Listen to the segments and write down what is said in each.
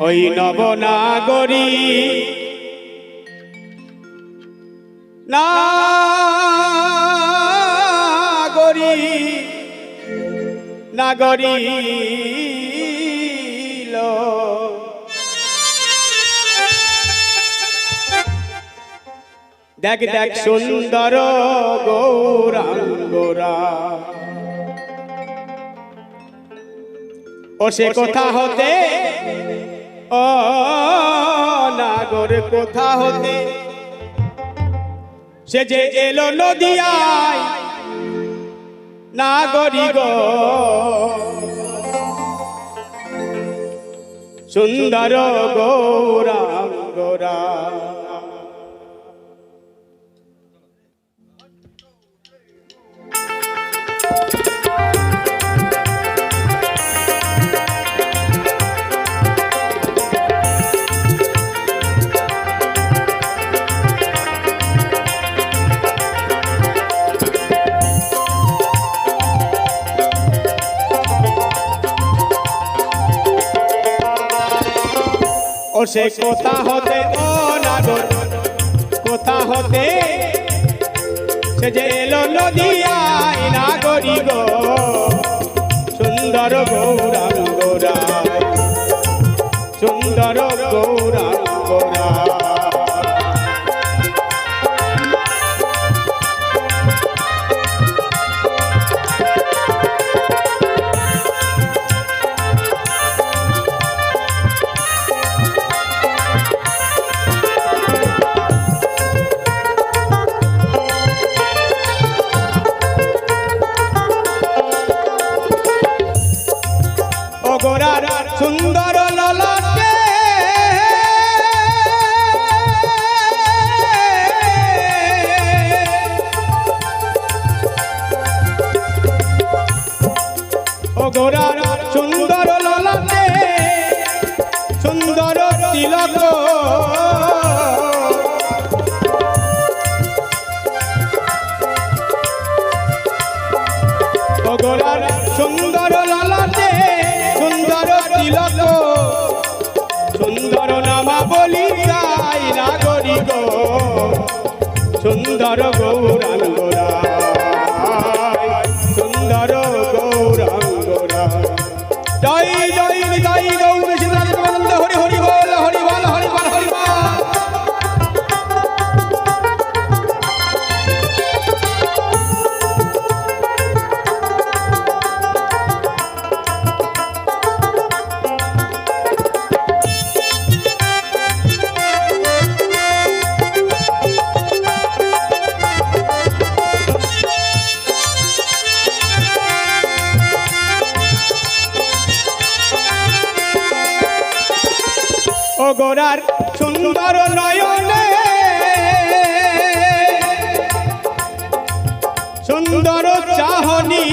ওই নবনাগরী নাগরী নাগরী। দেখ দেখ সুন্দর গৌরাঙ্গরা ও সে কোথা হতে ও নাগর কোথা হতে? সে যে এলো নদিয়ায় নাগরিক সুন্দর গৌরাঙ্গরা। সে কোথা হতে ও নাগর কোথা হতে? সে যে এলো নদিয়ায় নাগরী গো সুন্দর গৌরাঙ্গরা সুন্দর গৌরাঙ্গরা সুন্দর গৌরাঙ্গরা সুন্দর গৌরাঙ্গরা জয় জয় জয় ও গোরার সুন্দর নয়নে। সুন্দর চাহনি।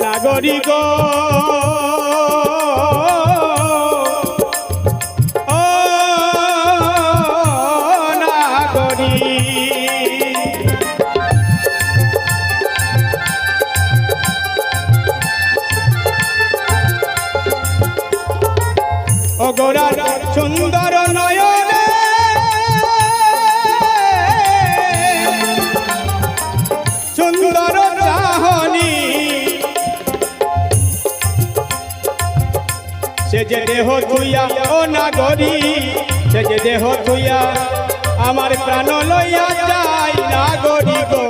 নাগরিক। সুন্দর নয়নে। সুন্দর চাহনি। সে যে দেহ তুইয়া ও নাগরি, সে যে দেহ তুইয়া আমার প্রাণ লইয়া যাই নাগরি গো।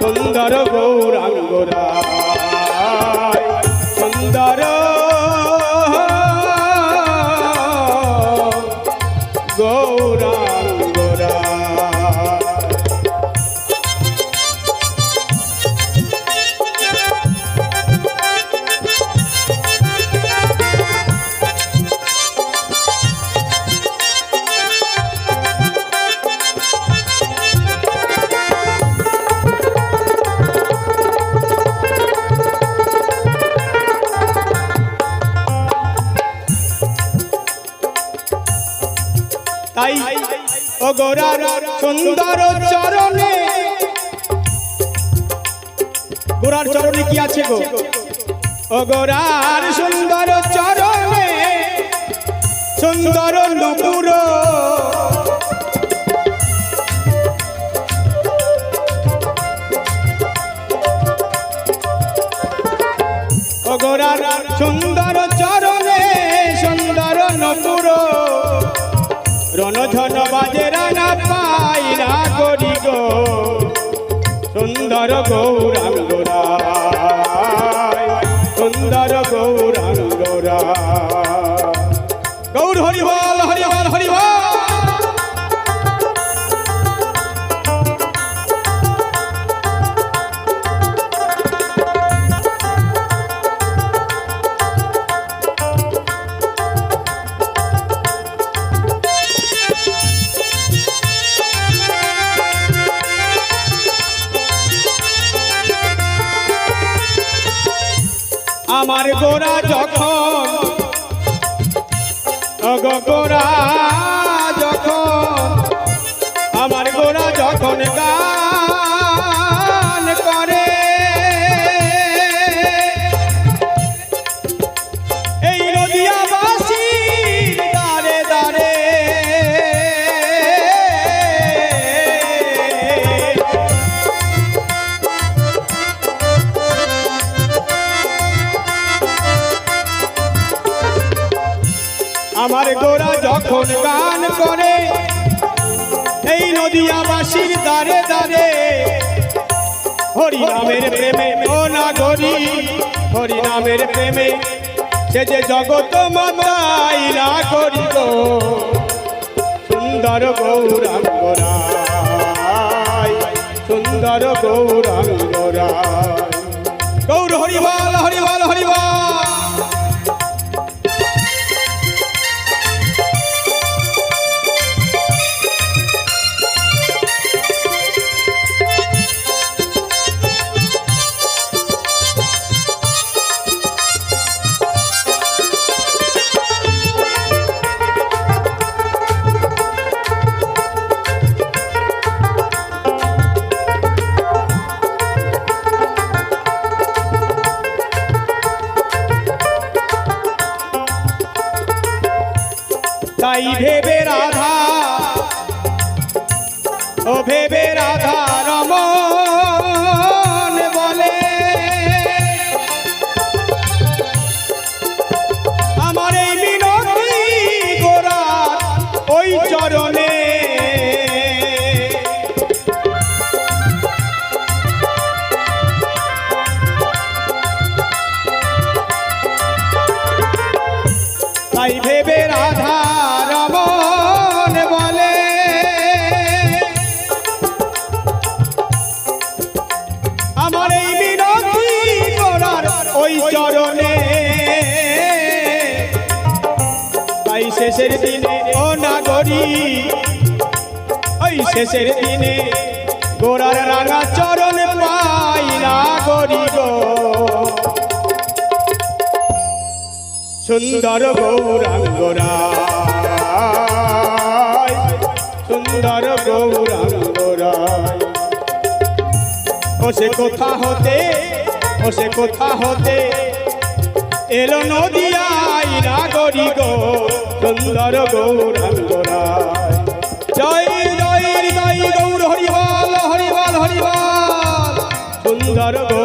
সুন্দর গৌরাঙ্গরা সুন্দর ও গোরার সুন্দর চরণে। গোরার চরণে কি আছে গো? ও গোরার সুন্দর চরণে। সুন্দর নুপুর। ও গোরার সুন্দর চরণে, সুন্দর নুপুর। রণধন বাজে সুন্দর গৌরাঙ্গরা সুন্দর গৌরাঙ্গরা গৌর আমার গোরা যখন গোরা আমার গোরা যখন গান করে, এই নদিয়াবাসীর দারে দারে হরিনামের প্রেমে, ও না গরি হরিনামের প্রেমে, সে যে জগত মাতাই না করি গো সুন্দর গৌরাঙ্গরাই সুন্দর গৌরাঙ্গরাই গৌর হরিবল হরিবল হরিবল। তাই ভেবে এই বিনতি করার ওই চরণে। তাই শেষের দিনে, ও নাগরী, ওই শেষের দিনে গোরার রাঙা চরণ পাই না গরি গো। সুন্দর গৌরাঙ্গরায় ও সে কোথা হতে, ও সে কোথা হতে। এলো নদিয়াই নাগরী গো, সুন্দর গৌর জয় জয় জয় গৌর, হরিবাল হরিবাল হরিবাল। সুন্দর গৌর